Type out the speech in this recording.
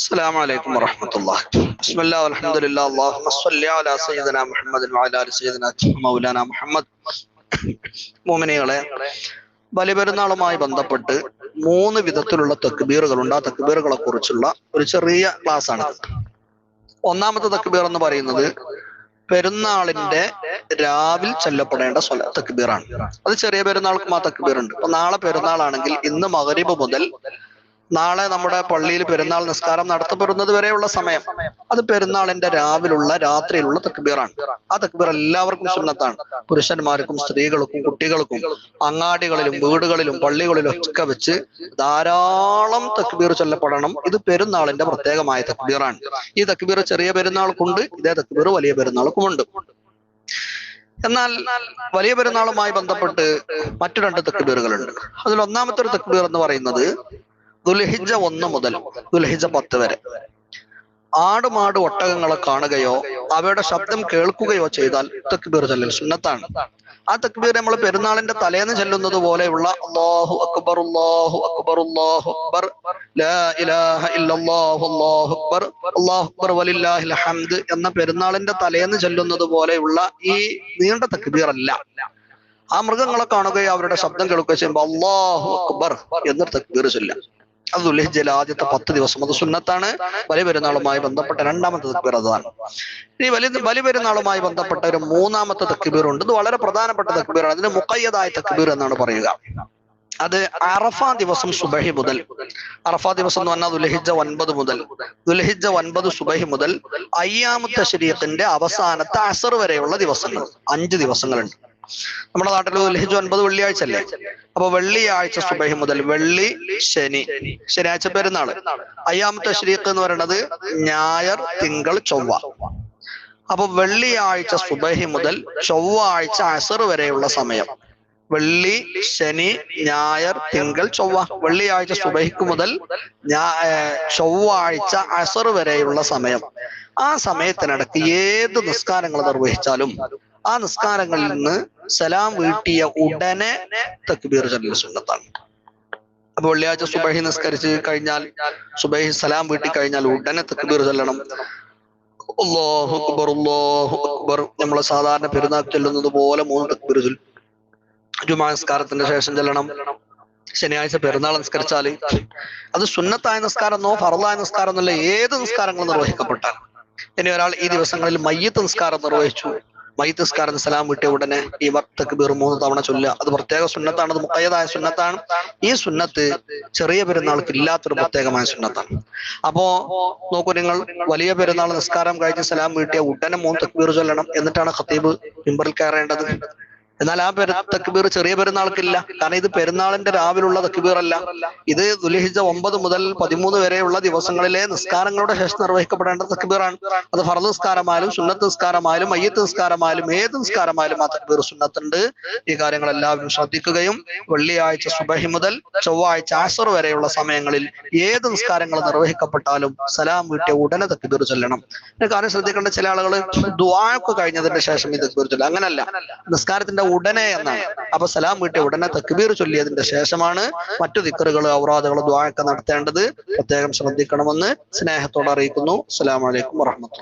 السلام عليكم ورحمة الله بسم الله والحمد لله اللهم صل على سيدنا محمد وعلى آل سيدنا مولانا محمد മോമിനികളെ ബലിപെരുന്നാളുമായി ബന്ധപ്പെട്ട് മൂന്ന് വിധത്തിലുള്ള തക്ബീറുകളുണ്ട് ആ തക്ബീറുകളെ കുറിച്ചുള്ള ഒരു ചെറിയ ക്ലാസ് ആണ് ഒന്നാമത്തെ തക്ബീർ എന്ന് പറയുന്നത് പെരുന്നാളിന്റെ രാവിൽ ചൊല്ലപ്പെടേണ്ട സ്വല തക്ബീറാണ് അത് ചെറിയ പെരുന്നാൾക്കും ആ തക്ബീർ ഉണ്ട് അപ്പൊ നാളെ പെരുന്നാളാണെങ്കിൽ ഇന്ന് മകരിബ് മുതൽ നാളെ നമ്മുടെ പള്ളിയിൽ പെരുന്നാൾ നിസ്കാരം നടത്തപ്പെടുന്നത് വരെയുള്ള സമയം. അത് പെരുന്നാളിന്റെ രാവിലുള്ള രാത്രിയിലുള്ള തക്ബീറാണ്. ആ തക്ബീർ എല്ലാവർക്കും സുന്നത്താണ്. പുരുഷന്മാർക്കും സ്ത്രീകൾക്കും കുട്ടികൾക്കും അങ്ങാടികളിലും വീടുകളിലും പള്ളികളിലും ഒക്കെ വെച്ച് ധാരാളം തക്ബീർ ചൊല്ലപ്പെടണം. ഇത് പെരുന്നാളിന്റെ പ്രത്യേകമായ തക്ബീറാണ്. ഈ തക്ബീർ ചെറിയ പെരുന്നാൾക്കുണ്ട് ഇതേ തക്ബീർ വലിയ പെരുന്നാൾക്കുമുണ്ട്. എന്നാൽ വലിയ പെരുന്നാളുമായി ബന്ധപ്പെട്ട് മറ്റു രണ്ട് തക്ബീറുകളുണ്ട്. അതിൽ ഒന്നാമത്തെ ഒരു തക്ബീർ എന്ന് പറയുന്നത് ദുൽഹിജ ഒന്ന് മുതൽ ദുൽഹിജ പത്ത് വരെ. ആടുമാട് ഒട്ടകങ്ങളെ കാണുകയോ അവയുടെ ശബ്ദം കേൾക്കുകയോ ചെയ്താൽ തക്ബീർ ചൊല്ലൽ സുന്നത്താണ്. ആ തക്ബീർ നമ്മൾ പെരുന്നാളിന്റെ തലേന്ന് ചെല്ലുന്നത് പോലെയുള്ള അല്ലാഹു അക്ബർ അല്ലാഹു അക്ബർ അല്ലാഹു അക്ബർ ലാ ഇലാഹ ഇല്ലല്ലാഹു അല്ലാഹു അക്ബർ അല്ലാഹു അക്ബർ വലില്ലാഹിൽ ഹംദ് എന്ന പെരുന്നാളിന്റെ തലേന്ന് ചെല്ലുന്നത് പോലെയുള്ള ഈ നീണ്ട തക്ബീർ അല്ല ആ മൃഗങ്ങളെ കാണുകയോ അവരുടെ ശബ്ദം കേൾക്കുകയോ ചെയ്യുമ്പോൾ അള്ളാഹു അക്ബർ എന്നൊരു തക്ബീർ ചൊല്ലാം അത് ആദ്യത്തെ പത്ത് ദിവസം അത് സുന്നത്താണ്. വലിയ പെരുന്നാളുമായി ബന്ധപ്പെട്ട രണ്ടാമത്തെ തക്ബീർ അതാണ് ഇനി വലിയ വലിയ പെരുന്നാളുമായി ബന്ധപ്പെട്ട ഒരു മൂന്നാമത്തെ തക്ബീർ ഉണ്ട്. ഇത് വളരെ പ്രധാനപ്പെട്ട തക്ബീറാണ് അതിന് മുക്കയ്യതായ തക്ബീർ എന്നാണ് പറയുക. അത് അറഫ ദിവസം സുബഹി മുതൽ. അറഫ ദിവസം എന്ന് പറഞ്ഞാൽ ദുൽഹിജ്ജ ഒൻപത് മുതൽ. ദുൽഹിജ്ജ ഒൻപത് സുബഹി മുതൽ അയ്യാമത്തെ ശരീരത്തിന്റെ അവസാനത്തെ അസർ വരെയുള്ള ദിവസങ്ങൾ. അഞ്ച് ദിവസങ്ങളുണ്ട്. നമ്മുടെ നാട്ടിൽ ദുൽഹിജ്ജ ഒൻപത് വെള്ളിയാഴ്ച അല്ലേ അപ്പൊ വെള്ളിയാഴ്ച സുബഹി മുതൽ വെള്ളി ശനി. ശനിയാഴ്ച പെരുന്നാൾ. അയ്യാമത്തെ ശരീഖ് എന്ന് പറയുന്നത് ഞായർ തിങ്കൾ ചൊവ്വ. അപ്പൊ വെള്ളിയാഴ്ച സുബഹി മുതൽ ചൊവ്വാഴ്ച അസർ വരെയുള്ള സമയം. വെള്ളി ശനി ഞായർ തിങ്കൾ ചൊവ്വ. വെള്ളിയാഴ്ച സുബഹിക്ക് മുതൽ ചൊവ്വാഴ്ച അസർ വരെയുള്ള സമയം. ആ സമയത്തിനിടയ്ക്ക് ഏത് നിസ്കാരങ്ങൾ നിർവഹിച്ചാലും ആ നിസ്കാരങ്ങളിൽ നിന്ന് സലാം വീട്ടിയ ഉടനെ തക്ബീർ ചൊല്ലൽ സുന്നത്താണ്. അപ്പൊ വെള്ളിയാഴ്ച സുബൈഹി നിസ്കരിച്ച് കഴിഞ്ഞാൽ സുബൈഹി സലാം വീട്ടി കഴിഞ്ഞാൽ ഉടനെ തക്ബീർ ചൊല്ലണം. അല്ലാഹു അക്ബർ അക്ബർ. സാധാരണ പെരുന്നാൾ ചൊല്ലുന്നത് പോലെ മൂന്ന് തക്ബീർ ചൊല്ലും. ജുമാ നിസ്കാരത്തിന്റെ ശേഷം ചെല്ലണം. ശനിയാഴ്ച പെരുന്നാൾ നിസ്കരിച്ചാൽ അത് സുന്നത്തായ നിസ്കാരമെന്നോ ഫറലായ നിസ്കാരം എന്നല്ല ഏത് നിസ്കാരങ്ങളും നിർവഹിക്കപ്പെട്ടാൽ ഇനി ഒരാൾ ഈ ദിവസങ്ങളിൽ മയ്യത്ത് നിസ്കാരം നിർവഹിച്ചു. നിസ്കാരം സലാം കിട്ടിയ ഉടനെ ഈ തക്ബീർ മൂന്ന് തവണ ചൊല്ലുക. അത് പ്രത്യേക സുന്നത്താണ് അത് മുക്കയതായ സുന്നത്താണ്. ഈ സുന്നത്ത് ചെറിയ പെരുന്നാൾക്ക് ഇല്ലാത്തൊരു പ്രത്യേകമായ സുന്നത്താണ്. അപ്പോ നോക്കൂ നിങ്ങൾ വലിയ പെരുന്നാൾ നിസ്കാരം കഴിഞ്ഞ് സലാം വീട്ടിയ ഉടനെ മൂന്ന് തക്ബീർ ചൊല്ലണം എന്നിട്ടാണ് ഖത്തീബ് മിമ്പറിൽ കയറേണ്ടത്. എന്നാൽ ആ പെരു തക്ബീർ ചെറിയ പെരുന്നാൾക്കില്ല. കാരണം ഇത് പെരുന്നാളിന്റെ രാവിലുള്ള തക്ബീർ അല്ല ഇത് ദുലിഹിജ ഒമ്പത് മുതൽ പതിമൂന്ന് വരെയുള്ള ദിവസങ്ങളിലെ നിസ്കാരങ്ങളുടെ ശേഷം നിർവഹിക്കപ്പെടേണ്ട തക്ബീറാണ്. അത് ഫറദ് നിസ്കാരമായാലും സുന്നത്ത് നിസ്കാരമായാലും മയ്യത്ത് നിസ്കാരമായാലും ഏത് നിസ്കാരമായാലും ആ തക്ബീർ സുന്നത്തുണ്ട്. ഈ കാര്യങ്ങളെല്ലാവരും ശ്രദ്ധിക്കുകയും വെള്ളിയാഴ്ച സുബഹി മുതൽ ചൊവ്വാഴ്ച ആസർ വരെയുള്ള സമയങ്ങളിൽ ഏത് നിസ്കാരങ്ങൾ നിർവഹിക്കപ്പെട്ടാലും സലാം വീട്ടിയ ഉടനെ തക്ബീർ ചൊല്ലണം. കാര്യം ശ്രദ്ധിക്കേണ്ട ചില ആളുകൾ ദുആക്ക് കഴിഞ്ഞതിന്റെ ശേഷം ഈ തക്ബീർ ചൊല്ലും. അങ്ങനല്ല. നിസ്കാരത്തിന്റെ ഉടനെ എന്നാണ്. അപ്പൊ സലാം വീട്ടിയ ഉടനെ തക്ബീർ ചൊല്ലിയതിന്റെ ശേഷമാണ് മറ്റു ദിക്കറുകൾ ഔറാദുകൾ ദ്വാരൊക്കെ നടത്തേണ്ടത്. പ്രത്യേകം ശ്രദ്ധിക്കണമെന്ന് സ്നേഹത്തോടെ അറിയിക്കുന്നു. അസ്സലാമു അലൈക്കും വറഹ്മത്തുള്ളാഹി